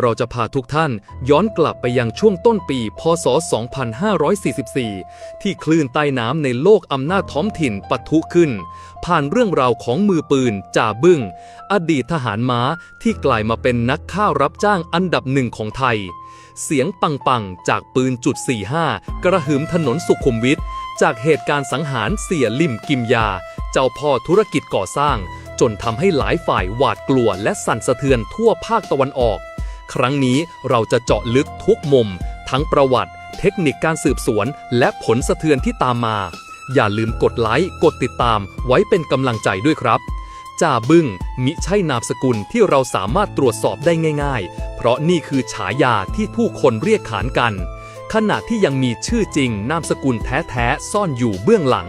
เราจะพาทุกท่านย้อนกลับไปยังช่วงต้นปี พศ 2544 ที่คลื่นใต้น้ำในโลกอำนาจท้องถิ่นปะทุขึ้น ผ่านเรื่องราวของมือปืน จ่าบึ้ง อดีตทหารม้าที่กลายมาเป็นนักฆ่ารับจ้างอันดับหนึ่งของไทย เสียงปัง ๆ จากปืนจุด 45 กระหึ่มถนนสุขุมวิทจากเหตุการณ์สังหารเสียลิมกิมยา เจ้าพ่อธุรกิจก่อสร้าง จนทำให้หลายฝ่ายหวาดกลัวและสั่นสะเทือนทั่วภาคตะวันออก ครั้งนี้เราจะเจาะลึกทุกมุม ทั้งประวัติ เทคนิคการสืบสวน และผลสะเทือนที่ตามมา อย่าลืมกดไลค์กดติดตามไว้เป็นกำลังใจด้วยครับจ่าบึ้งมิใช่นามสกุลที่เราสามารถตรวจสอบได้ง่าย ๆ เพราะนี่คือฉายาที่ผู้คนเรียกขานกัน ขณะที่ยังมีชื่อจริงนามสกุลแท้ๆซ่อนอยู่เบื้องหลัง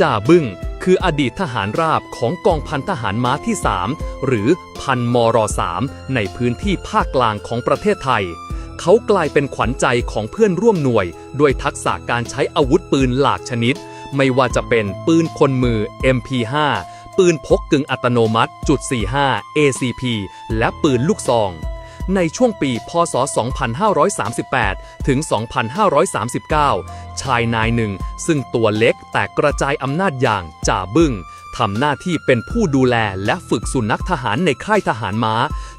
จ่าบึ้ง คืออดีตทหารราบของกองพันทหารม้าที่ 3 หรือพันมร3ในพื้นที่ภาคกลางของประเทศไทย เขากลายเป็นขวัญใจของเพื่อนร่วมหน่วย ด้วยทักษะการใช้อาวุธปืนหลากชนิด ไม่ว่าจะเป็นปืนคนมือ MP5 ปืนพกกึ่งอัตโนมัติจุด45 ACP และปืนลูกซอง ในช่วงปีพศ 2538 ถึง 2539 ชายนายหนึ่ง ซึ่งตัวเล็กแต่กระจายอำนาจอย่างจ่าบึ้งทำหน้าที่เป็นผู้ดูแลและฝึกสุนัขทหารในค่ายทหารม้า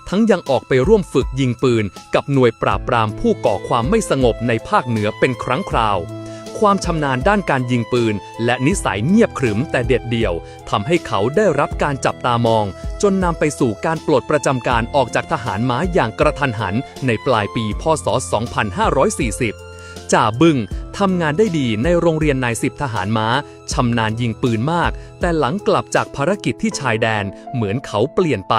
ทั้งยังออกไปร่วมฝึกยิงปืน กับหน่วยปราบปรามผู้ก่อความไม่สงบในภาคเหนือเป็นครั้งคราวความชำนาญด้านการยิงปืน และนิสัยเงียบขรึมแต่เด็ดเดี่ยวทำให้เขาได้รับการจับตามอง จนนำไปสู่การปลดประจำการออกจากทหารม้าอย่างกระทันหันในปลายปี พศ 2540 จ่าบึ้งทำงานได้ดีในโรงเรียนนายสิบทหารม้าชำนาญยิงปืนมาก แต่หลังกลับจากภารกิจที่ชายแดนเหมือนเขาเปลี่ยนไป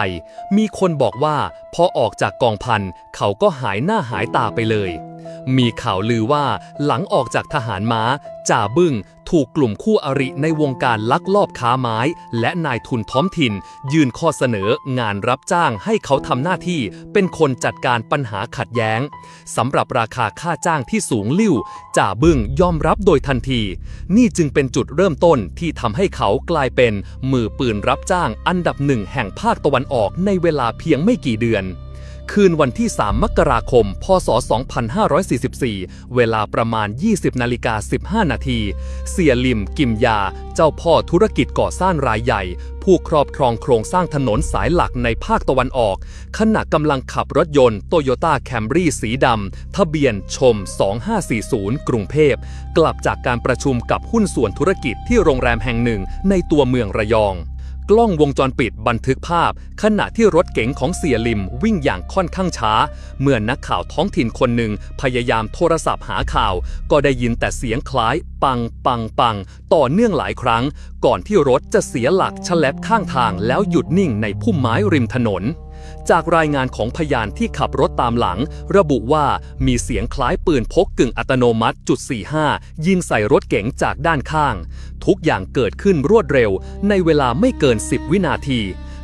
มีคนบอกว่าพอออกจากกองพันเขาก็หายหน้าหายตาไปเลย มีข่าวลือว่าหลังออกจากทหารม้า จ่าบึ้งถูกกลุ่มคู่อริในวงการลักลอบค้าไม้ และนายทุนท้องถิ่น ยื่นข้อเสนองานรับจ้างให้เขาทำหน้าที่เป็นคนจัดการปัญหาขัดแย้งสำหรับราคาค่าจ้างที่สูงลิ่วจ่าบึ้งยอมรับโดยทันที นี่จึงเป็นจุดเริ่มต้นที่ทำให้เขากลายเป็นมือปืนรับจ้างอันดับหนึ่งแห่งภาคตะวันออกในเวลาเพียงไม่กี่เดือน คืนวันที่ 3 มกราคม พศ 2544 เวลาประมาณ 20นาฬิกา15 นาที เสียลิมกิมยา เจ้าพ่อธุรกิจก่อสร้างรายใหญ่ ผู้ครอบครองโครงสร้างถนนสายหลักในภาคตะวันออก ขณะกำลังขับรถยนต์โตโยต้าแคมรี่สีดำ ทะเบียนชม 2540 กรุงเทพ กลับจากการประชุมกับหุ้นส่วนธุรกิจที่โรงแรมแห่งหนึ่งในตัวเมืองระยอง กล้องวงจรปิดบันทึกภาพ ขณะที่รถเก๋งของเสียลิมวิ่งอย่างค่อนข้างช้า เมื่อนักข่าวท้องถิ่นคนหนึ่งพยายามโทรศัพท์หาข่าว ก็ได้ยินแต่เสียงคล้าย ปังปังปัง ต่อเนื่องหลายครั้ง ก่อนที่รถจะเสียหลักฉลับข้างทางแล้วหยุดนิ่งในพุ่มไม้ริมถนน จากรายงานของพยานที่ขับรถตามหลัง ระบุว่ามีเสียงคล้ายปืนพกกึ่งอัตโนมัติจุด45 ยิงใส่รถเก๋งจากด้านข้าง ทุกอย่างเกิดขึ้นรวดเร็วในเวลาไม่เกิน 10 วินาที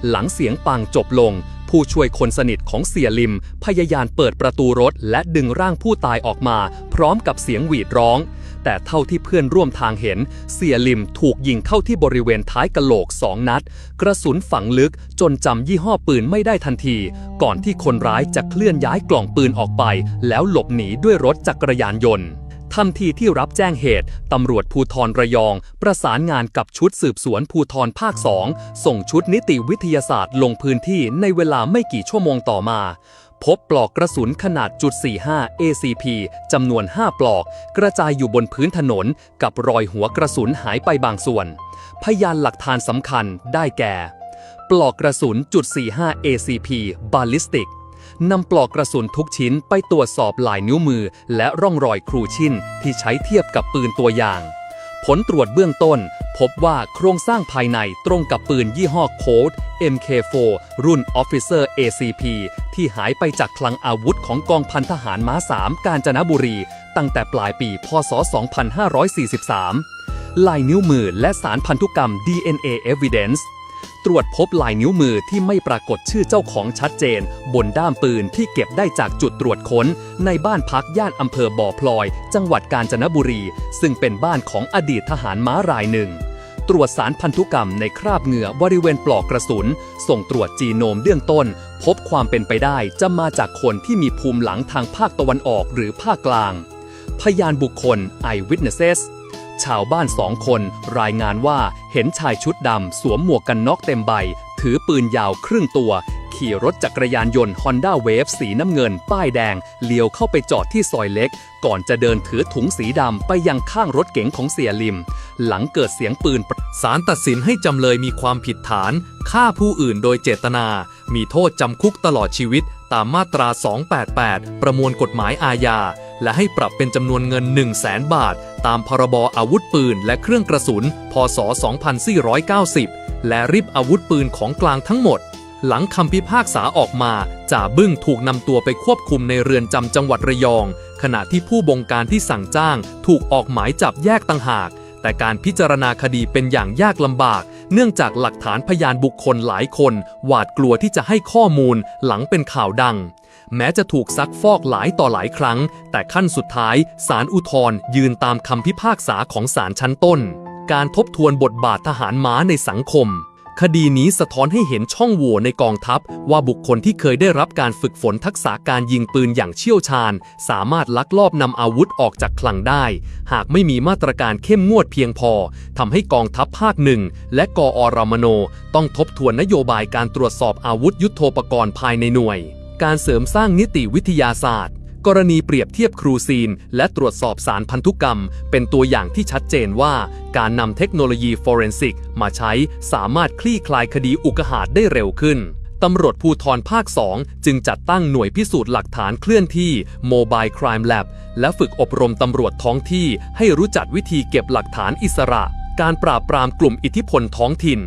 หลังเสียงปังจบลง ผู้ช่วยคนสนิทของเสียลิม พยายามเปิดประตูรถและดึงร่างผู้ตายออกมา พร้อมกับเสียงหวีดร้อง แต่เท่าที่เพื่อนร่วมทางเห็น เสียลิมถูกยิงเข้าที่บริเวณท้ายกะโหลกสองนัด กระสุนฝังลึกจนจำยี่ห้อปืนไม่ได้ทันที ก่อนที่คนร้ายจะเคลื่อนย้ายกล่องปืนออกไป แล้วหลบหนีด้วยรถจักรยานยนต์ ทันทีที่รับแจ้งเหตุ ตำรวจภูธรระยอง ประสานงานกับชุดสืบสวนภูธรภาค2ส่งชุดนิติวิทยาศาสตร์ลงพื้นที่ในเวลาไม่กี่ชั่วโมงต่อมา พบปลอกกระสุนขนาดจุด45 ACP จำนวน 5 ปลอก กระจายอยู่บนพื้นถนน กับรอยหัวกระสุนหายไปบางส่วน พยานหลักฐานสำคัญได้แก่ ปลอกกระสุนจุด45 ACP Ballistic นำปลอกกระสุนทุกชิ้นไปตรวจสอบลายนิ้วมือ และร่องรอยครูชิ่นที่ใช้เทียบกับปืนตัวอย่าง ผลตรวจเบื้องต้น พบว่าโครงสร้างภายในตรงกับปืนยี่ห้อโค้ด MK4 รุ่น Officer ACP ที่หายไปจากคลังอาวุธของกองพันทหารม้า 3 กาญจนบุรี ตั้งแต่ปลายปี พศ 2543 ลายนิ้วมือและสารพันธุกรรม DNA Evidence รวจพบลายนิ้วมือที่ไม่ปรากฏชื่อเจ้าของชัดเจน บนด้ามปืนที่เก็บได้จากจุดตรวจค้น ในบ้านพักย่านอำเภอบ่อพลอย จังหวัดกาญจนบุรี ซึ่งเป็นบ้านของอดีตทหารม้ารายหนึ่ง ตรวจสารพันธุกรรมในคราบเหงื่อบริเวณปลอกกระสุน ส่งตรวจจีโนมเบื้องต้น พบความเป็นไปได้จะมาจากคนที่มีภูมิหลังทางภาคตะวันออกหรือภาคกลาง พยานบุคคล eyewitnesses ชาวบ้านสองคนรายงานว่าเห็นชายชุดดำสวมหมวกกันน็อกเต็มใบ ถือปืนยาวครึ่งตัว ขี่รถจักรยานยนต์ Honda Wave สีน้ำเงิน ป้ายแดง เลี้ยวเข้าไปจอดที่ซอยเล็ก ก่อนจะเดินถือถุงสีดำไปยังข้างรถเก๋งของเสียลิม หลังเกิดเสียงปืนศาลตัดสินให้จำเลยมีความผิดฐานฆ่าผู้อื่นโดยเจตนา มีโทษจำคุกตลอดชีวิตตามมาตรา 288 ประมวลกฎหมายอาญา และให้ปรับเป็นจำนวนเงิน 1 0 0 0 0แสนบาท ตามพรบอาวุธปืน และเครื่องกระสุน พศ 2490 และริบอาวุธปืนของกลางทั้งหมด หลังคำพิพากษาออกมา จ่าบึ้งถูกนำตัวไปควบคุมในเรือนจำจังหวัดระยอง ขณะที่ผู้บงการที่สั่งจ้าง ถูกออกหมายจับแยกต่างหาก แต่การพิจารณาคดีเป็นอย่างยากลำบาก เนื่องจากหลักฐานพยานบุคคลหลายคน หวาดกลัวที่จะให้ข้อมูล หลังเป็นข่าวดัง แม้จะถูกซักฟอกหลายต่อหลายครั้ง แต่ขั้นสุดท้ายศาลอุทธร์ยืนตามคำพิพากษาของศาลชั้นต้น การทบทวนบทบาททหารม้าในสังคม คดีนี้สะท้อนให้เห็นช่องโหว่ในกองทัพ ว่าบุคคลที่เคยได้รับการฝึกฝนทักษะการยิงปืนอย่างเชี่ยวชาญ สามารถลักลอบนำอาวุธออกจากคลังได้ หากไม่มีมาตรการเข้มงวดเพียงพอทำให้กองทัพภาคหนึ่งและกอรมนต้องทบทวนนโยบายการตรวจสอบอาวุธยุโทโธปกรณ์ภายในหน่วย การเสริมสร้างนิติวิทยาศาสตร์ กรณีเปรียบเทียบครูซีน และตรวจสอบสารพันธุกรรม เป็นตัวอย่างที่ชัดเจนว่า การนำเทคโนโลยีฟอเรนซิกมาใช้สามารถคลี่คลายคดีอุกอาจได้เร็วขึ้นตำรวจภูธรภาค 2 จึงจัดตั้งหน่วยพิสูจน์หลักฐานเคลื่อนที่ Mobile Crime Lab และฝึกอบรมตำรวจท้องที่ให้รู้จักวิธีเก็บหลักฐานอิสระ การปราบปรามกลุ่มอิทธิพลท้องถิ่น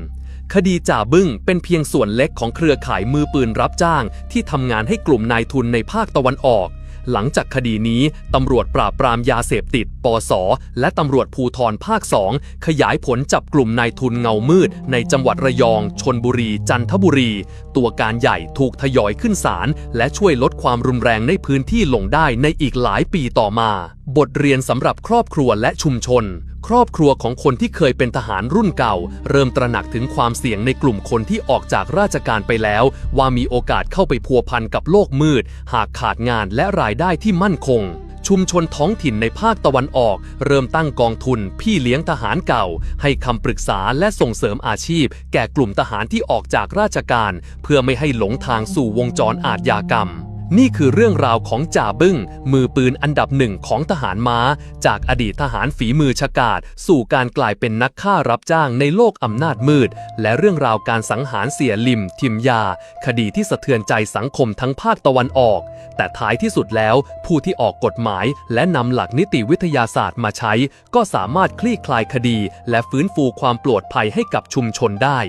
คดีจ่าบึ้งเป็นเพียงส่วนเล็กของเครือข่ายมือปืนรับจ้าง ที่ทำงานให้กลุ่มนายทุนในภาคตะวันออก หลังจากคดีนี้ตำรวจปราบปรามยาเสพติด ปส และตำรวจภูธรภาค2ขยายผลจับกลุ่มนายทุนเงามืด ในจังหวัดระยองชนบุรี จันทบุรี ตัวการใหญ่ถูกทยอยขึ้นศาลและช่วยลดความรุนแรงในพื้นที่ลงได้ในอีกหลายปีต่อมา บทเรียนสำหรับครอบครัวและชุมชน ครอบครัวของคนที่เคยเป็นทหารรุ่นเก่า เริ่มตระหนักถึงความเสี่ยงในกลุ่มคนที่ออกจากราชการไปแล้ว ว่ามีโอกาสเข้าไปพัวพันกับโลกมืด หากขาดงานและรายได้ที่มั่นคง ชุมชนท้องถิ่นในภาคตะวันออก เริ่มตั้งกองทุน พี่เลี้ยงทหารเก่า ให้คำปรึกษาและส่งเสริมอาชีพ แก่กลุ่มทหารที่ออกจากราชการ เพื่อไม่ให้หลงทางสู่วงจรอาทยากรรม นี่คือเรื่องราวของจ่าบึ้ง มือปืนอันดับหนึ่งของทหารม้า จากอดีตทหารฝีมือฉกาจสู่การกลายเป็นนักฆ่ารับจ้างในโลกอำนาจมืด และเรื่องราวการสังหารเสียลิม ทิมยา คดีที่สะเทือนใจสังคมทั้งภาคตะวันออก แต่ท้ายที่สุดแล้ว ผู้ที่ออกกฎหมายและนำหลักนิติวิทยาศาสตร์มาใช้ ก็สามารถคลี่คลายคดี และฟื้นฟูความปลอดภัยให้กับชุมชนได้